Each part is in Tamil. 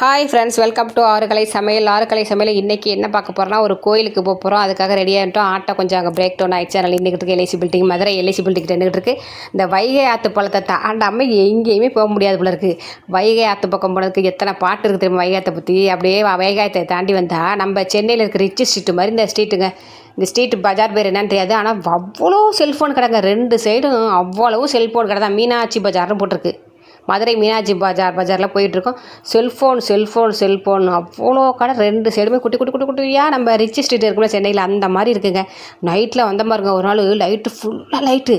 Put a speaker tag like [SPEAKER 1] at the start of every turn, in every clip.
[SPEAKER 1] Hi friends welcome to Arukalai Samayal. Arukalai Samayal இன்றைக்கி என்ன பார்க்க போகிறோம்னா ஒரு கோயிலுக்கு போக போகிறோம் அதுக்காக ரெடி ஆகிட்டோம் ஆட்டோ கொஞ்சம் அங்கே பிரேக் டவுன் ஆகிடுச்சு அதனால் நின்றுக்கிட்டு LIC building Madurai LIC building நின்றுட்டு இந்த வைகை ஆற்று பழத்தை தாண்டாமல் எங்கேயுமே போக முடியாது போல இருக்குது வைகை ஆற்று பக்கம் போனதுக்கு எத்தனை பாட்டு இருக்குது தெரியுமா? வைகாத்தை பற்றி அப்படியே வைகாயத்தை வைகை தாண்டி வந்தால் நம்ம சென்னையில் இருக்கிற ரிச்சு ஸ்ட்ரீட் மாதிரி இந்த ஸ்ட்ரீட்டுங்க இந்த ஸ்ட்ரீட் பஜார் பேர் என்னன்னு தெரியாது. ஆனால் அவ்வளோ செல்ஃபோன் கடைங்க. ரெண்டு சைடும் அவ்வளவு செல்ஃபோன் கடை தான். மீனாட்சி பஜார்னு போட்டிருக்கு. மதுரை மீனாட்சி பஜார் பஜாரில் போயிட்டுருக்கோம். Cellphone cellphone cellphone. அவ்வளோ கடை ரெண்டு சைடுமே குட்டி குட்டி குட்டி குட்டியாக நம்ம ரிச் ஸ்ட்ரீட் இருக்குல்ல சென்னையில் அந்த மாதிரி இருக்குங்க. நைட்டில் வந்த மாதிரிங்க ஒரு நாள் லைட்டு ஃபுல்லாக லைட்டு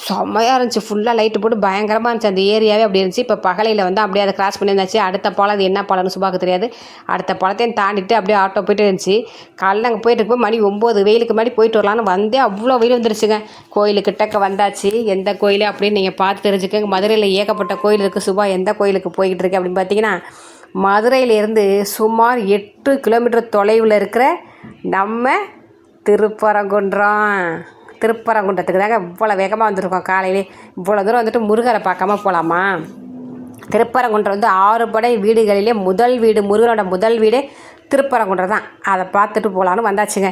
[SPEAKER 1] செம்மையாக இருந்துச்சு. ஃபுல்லாக லைட்டு போட்டு பயங்கரமாக இருந்துச்சு. அந்த ஏரியாவே அப்படி இருந்துச்சு. இப்போ பகலையில் வந்து அப்படியே அதை கிராஸ் பண்ணியிருந்தாச்சு. அடுத்த பாலம் அது என்ன பாலம்னு சுபாக்கு தெரியாது. அடுத்த பாலத்தையும் தாண்டிட்டு அப்படியே ஆட்டோ போயிட்டு இருந்துச்சு. காலையில் அங்கே போயிட்டு இருக்கும்போது மணி ஒம்பது வெயிலுக்கு முன்னாடி போயிட்டு வரலான்னு வந்தே அவ்வளோ வெயில் வந்துருச்சுங்க. கோயிலு வந்தாச்சு. எந்த கோயில் அப்படின்னு நீங்கள் பார்த்து தெரிஞ்சுக்கோங்க. மதுரையில் ஏகப்பட்ட கோயில் இருக்குது சுபா எந்த கோயிலுக்கு போய்கிட்டு இருக்கு அப்படின்னு பார்த்தீங்கன்னா மதுரையிலேருந்து சுமார் எட்டு கிலோமீட்டர் தொலைவில் இருக்கிற நம்ம திருப்பரங்குன்றம். திருப்பரங்குன்றத்துக்கு தாங்க இவ்வளோ வேகமாக வந்திருக்கோம் காலையிலே. இவ்வளோ தூரம் வந்துட்டு முருகரை பார்க்காம போகலாமா திருப்பரங்குன்றம் வந்து ஆறு படை வீடுகளிலே முதல் வீடு முருகனோட முதல் வீடே திருப்பரங்குன்றம் தான் அதை பார்த்துட்டு போகலான்னு வந்தாச்சுங்க.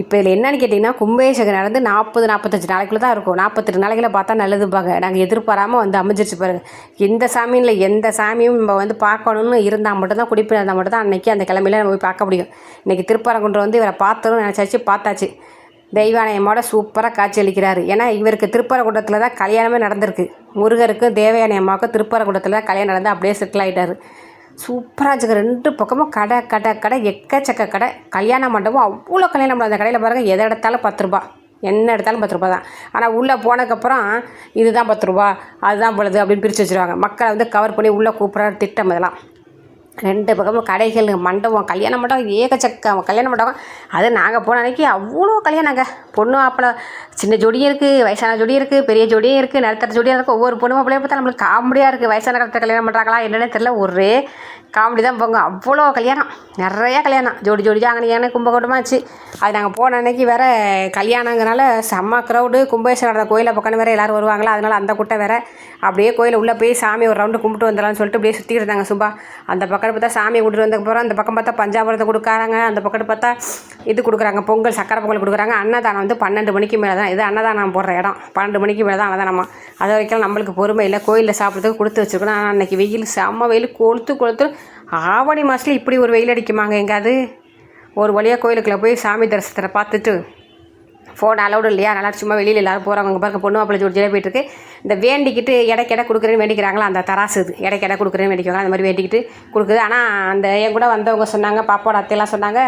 [SPEAKER 1] இப்போ இதில் என்னன்னு கேட்டிங்கன்னா கும்பேஷகம் நடந்து நாற்பது நாற்பத்தஞ்சு நாளைக்குள்ளே தான் இருக்கும். நாற்பத்தெட்டு நாளைக்குள்ள பார்த்தா நல்லதுப்பாங்க நாங்கள் எதிர்பாராமல் வந்து அமைஞ்சிருச்சு பாருங்க. எந்த சாமியும் இல்லை எந்த சாமியும் நம்ம வந்து பார்க்கணுன்னு இருந்தால் மட்டும்தான் குடிப்பில் இருந்தால் மட்டும்தான் அன்றைக்கி அந்த கிழமையில நம்ம போய் பார்க்க முடியும். இன்றைக்கி திருப்பரங்குன்றம் வந்து இவரை பார்த்தோன்னு நினச்சாச்சு பார்த்தாச்சு. தெய்வாலயமோட சூப்பராக காட்சியளிக்கிறாரு. ஏன்னா இவருக்கு திருப்பரங்குடத்தில் தான் கல்யாணமே நடந்திருக்கு. முருகருக்கும் தேவயானி திருப்பரங்குடத்தில் தான் கல்யாணம் நடந்து அப்படியே செட்டில் ஆகிட்டார் சூப்பராக வச்சுக்க ரெண்டு பக்கமும் கடை கடை கடை எக்கச்சக்க கடை. கல்யாண மண்டபம் அவ்வளோ கல்யாண மண்டபம். அந்த கடையில் பாருங்கள் எதை எடுத்தாலும் பத்து ரூபா. என்ன எடுத்தாலும் பத்து ரூபா தான். ஆனால் உள்ளே போனதுக்கப்புறம் இதுதான் பத்து ரூபா அதுதான் பொழுது அப்படின்னு பிரித்து வச்சுருவாங்க. மக்களை வந்து கவர் பண்ணி உள்ளே கூப்பிட்ற திட்டம் இதெல்லாம். ரெண்டு பக்கமும் கடைகள் மண்டபம் கல்யாண மண்டபம் ஏகச்சக்க கல்யாண மண்டபம். அது நாங்கள் போன அன்றைக்கி அவ்வளோ கல்யாணங்க பொண்ணு மாப்பிள்ளை சின்ன ஜோடியும் இருக்குது வயசான ஜோடியும் இருக்குது பெரிய ஜோடியும் இருக்குது நடுத்தர ஜோடியாக இருக்குது ஒவ்வொரு பொண்ணு மாப்பிள்ளையும் பார்த்தா நம்மளுக்கு காமெடியாக இருக்குது வயசான காலத்தில் கல்யாணம் பண்ணுறாங்களா என்னன்னே தெரில ஒரே காமெடி தான் போங்க. அவ்வளோ கல்யாணம். நிறையா கல்யாணம். ஜோடி ஜோடி அங்கனையான கும்பகோட்டமாச்சு அது நாங்கள் போன அன்னைக்கு வேற கல்யாணங்கிறனால செம்ம க்ரௌடு கும்பேஸ்வரர் நடந்த கோயிலை பக்கம் வேறு எல்லோரும் வருவாங்களா? அதனால அந்த கூட்டம் வேறு. அப்படியே கோயிலில் உள்ளே போய் சாமி ஒரு ரவுண்டு கும்பிட்டு வந்துடலாம்னு சொல்லிட்டு அப்படியே சுற்றிட்டு இருந்தாங்க சுபா. அந்த பக்கம் பார்த்தா சாமியை கூட்டிட்டு வந்ததுக்கப்புறம் அந்த பக்கம் பார்த்தா பஞ்சாபுரத்தை கொடுக்குறாங்க. அந்த பக்கம் பார்த்தா இது கொடுக்குறாங்க. பொங்கல் சக்கரை பொங்கல் கொடுக்குறாங்க. அன்னதானம் வந்து பன்னெண்டு மணிக்கு மேலே தான் இது அன்னதானம் போடுற இடம். பன்னெண்டு மணிக்கு மேலே தான் அன்னதானமா. அது வரைக்கும் நம்மளுக்கு பொறுமை இல்லை. கோயிலில் சாப்பிட்றதுக்கு கொடுத்து வச்சுருக்கணும். ஆனால் அன்றைக்கி வெயில் செம்ம வெயில் கொளுத்து கொளுத்து. ஆவணி மாதத்தில் இப்படி ஒரு வெயில் அடிக்குமாங்க எங்கேயாவது? ஒரு வழியாக கோயிலுக்குள்ளே போய் சாமி தரிசனத்தை பார்த்துட்டு ஃபோன் அலௌடு இல்லையா? அதனால் சும்மா வெளியில் எல்லாரும் போகிறவங்க அங்கே பாருங்க பொண்ணு மாப்பிள்ளை ஜோடி போயிட்டு போயிட்டுருக்கு. இந்த வேண்டிக்கிட்டு இடைக்கிட கொடுக்குறேன்னு வேண்டிக்கிறாங்களா? அந்த தராசு இது. இடைக்கிட கொடுக்குறேன்னு வேண்டிக்குவாங்க அந்த மாதிரி வேண்டிக்கிட்டு கொடுக்குது. ஆனால் அந்த என் கூட வந்தவங்க சொன்னாங்க பாப்பாவோட அத்தையெல்லாம் சொன்னாங்க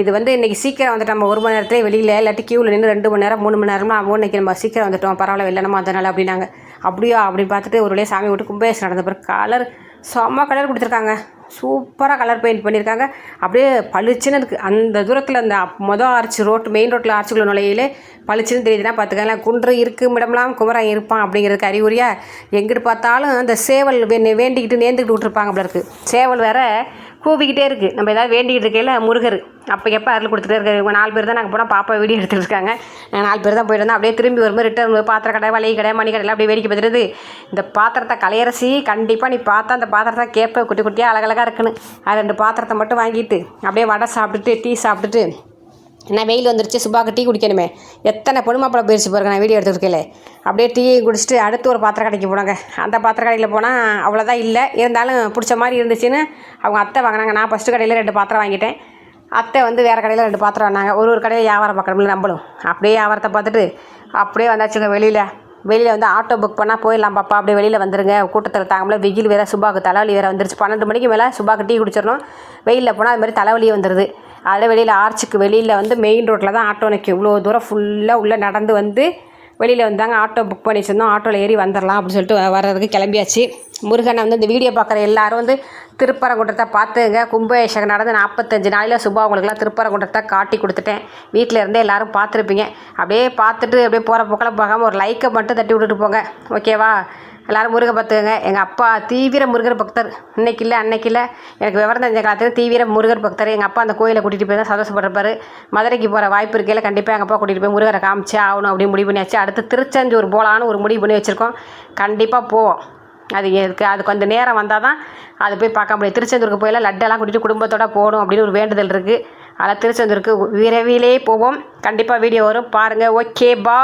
[SPEAKER 1] இது வந்து இன்றைக்கி சீக்கிரம் வந்துட்டு நம்ம ஒரு மணி நேரத்துலேயே வெளியில் இல்லாட்டி கியூவில் நின்று ரெண்டு மணி நேரம் மூணு மணி நேரம்னா ஆகும் இன்றைக்கி நம்ம சீக்கிரம் வந்துட்டோம். பரவாயில்ல வெள்ளனமா அதனால அப்படின்னாங்க. அப்படியா? அப்படின்னு பார்த்துட்டு ஒரு வழியாக சாமி விட்டு கும்பேஷ் நடந்த பிறகு கலர் செம்ம கலர் கொடுத்துருக்காங்க. சூப்பராக கலர் பெயிண்ட் பண்ணியிருக்காங்க. அப்படியே பளிச்சுன்னு இருக்குது அந்த தூரத்தில் அந்த மொதல் ஆர்ச்சி ரோட்டு மெயின் ரோட்டில் ஆர்ச்சிக்குள்ள நுழையிலே பளிச்சுன்னு தெரியுதுன்னா பார்த்துக்கலாம் குன்று இருக்கும் இடம்லாம் குமரன் இருப்பான் அப்படிங்கிறதுக்கு அறிகுறியாக எங்கிட்டு பார்த்தாலும் அந்த சேவல் வே வேண்டிக்கிட்டு நேர்ந்துக்கிட்டு விட்ருப்பாங்க அப்படி இருக்குது சேவல் வேறு கூவிக்கிட்டே இருக்குது நம்ம ஏதாவது வேண்டிக்கிட்டு இருக்கையில் முருகர். அப்போ எப்போ அருள் கொடுத்துட்டே இருக்காரு? இவங்க நாலு பேர் தான் நாங்கள் போனால் பாப்பா வீடியோ எடுத்துட்டு இருக்காங்க. நாங்கள் நாலு பேர் தான் போயிட்டு வந்தோம் அப்படியே திரும்பி வரும்போது ரிட்டர்ன் பாத்திர கடை வலை கடை மணி கடையில் அப்படியே வேடிக்கை பார்த்துட்டு இந்த பாத்திரத்தை கலையரசி கண்டிப்பாக நீ பார்த்தா அந்த பாத்திரத்தை கேட்ப குட்டி குட்டியாக அழகழகாக இருக்குன்னு. அது ரெண்டு பாத்திரத்தை மட்டும் வாங்கிட்டு அப்படியே வடை சாப்பிட்டுட்டு டீ சாப்பிட்டுட்டு என்ன வெயில் வந்துருச்சு சுபாக்கு டீ குடிக்கணுமே. எத்தனை பொண்ணு மாப்பிளை போயிடுச்சு பாருங்க நான் வீடியோ எடுத்துருக்கேன் அப்படியே டீ குடிச்சிட்டு அடுத்து ஒரு பாத்திர கடைக்கு போனாங்க. அந்த பாத்திர கடையில் போனால் அவ்வளோதான் இல்லை. இருந்தாலும் பிடிச்ச மாதிரி இருந்துச்சுன்னு அவங்க அத்தை வாங்கினாங்க. நான் ஃபஸ்ட்டு கடையில் ரெண்டு பாத்திரம் வாங்கிட்டேன். அத்தை வந்து வேறு கடையில் ரெண்டு பாத்திரம் வாங்கினாங்க. ஒரு ஒரு கடையில் வியாபாரம் பார்க்கணும்ல நம்மளும். அப்படியே வியாபாரத்தை பார்த்துட்டு அப்படியே வந்தாச்சுங்க வெளியில். வெளியில் வந்து ஆட்டோ புக் பண்ணால் போயிடலாம் பாப்பா அப்படியே வெளியில் வந்துருங்க. கூட்டத்தில் தாங்கல வெயில் வேறு சுபாக்கு தலைவலி வேறு வந்துருச்சு. பன்னெண்டு மணிக்கு மேலே சுபாக்கு டீ குடிச்சிடணும். வெயிலில் போனால் அது மாதிரி தலைவலியே வந்துடுது அதில் வெளியில் ஆர்ச்சுக்கு வெளியில் வந்து மெயின் ரோட்டில் தான் ஆட்டோ நிற்கும் இவ்வளோ தூரம் ஃபுல்லாக உள்ளே நடந்து வந்து வெளியில் வந்தாங்க ஆட்டோ புக் பண்ணி வச்சுருந்தோம் ஆட்டோவில் ஏறி வந்துடலாம் அப்படின்னு சொல்லிட்டு வர்றதுக்கு கிளம்பியாச்சு. முருகனை வந்து இந்த வீடியோ பார்க்குற எல்லாரும் வந்து திருப்பரங்குன்றத்தை பார்த்துங்க. கும்பாபிஷேகம் நடந்து நாற்பத்தஞ்சு நாளில் சுபா அவங்களுக்குலாம் திருப்பரங்குன்றத்தை காட்டி கொடுத்துட்டேன். வீட்டில் இருந்தே எல்லோரும் பார்த்துருப்பீங்க. அப்படியே பார்த்துட்டு அப்படியே போகிற போக்கெல்லாம் பார்க்காம ஒரு லைக்கை மட்டும் தட்டி விட்டுட்டு போங்க. ஓகேவா எல்லாரும் முருக பார்த்துக்கோங்க எங்கள் அப்பா தீவிர முருகர் பக்தர். இன்னைக்கு இல்லை அன்னைக்கு இல்லை. எனக்கு விவரம் தெரிஞ்ச காலத்தில் தீவிர முருகர் பக்தர். எங்கள் அப்பா அந்த கோயிலை கூட்டிகிட்டு போய் தான் சந்தோஷப்பட்டிருப்பாரு. மதுரைக்கு போகிற வாய்ப்பு இருக்கையில் கண்டிப்பாக எங்கள் அப்பா கூட்டிகிட்டு போய் முருகரை காமிச்சே ஆகணும் அப்படின்னு முடிவு பண்ணியாச்சு. அடுத்து திருச்செந்தூர் போகலான்னு ஒரு முடிவு பண்ணி வச்சுருக்கோம். கண்டிப்பாக போவோம். அது எதுக்கு அது கொஞ்சம் நேரம் வந்தால் தான் அது போய் பார்க்க முடியும். திருச்செந்தூருக்கு போயெல்லாம் லட்டெல்லாம் கூட்டிகிட்டு குடும்பத்தோடு போகணும் அப்படின்னு ஒரு வேண்டுதல் இருக்குது அதில் திருச்செந்தூருக்கு விரைவிலே போவோம். கண்டிப்பாக வீடியோ வரும். பாருங்கள் ஓகே பா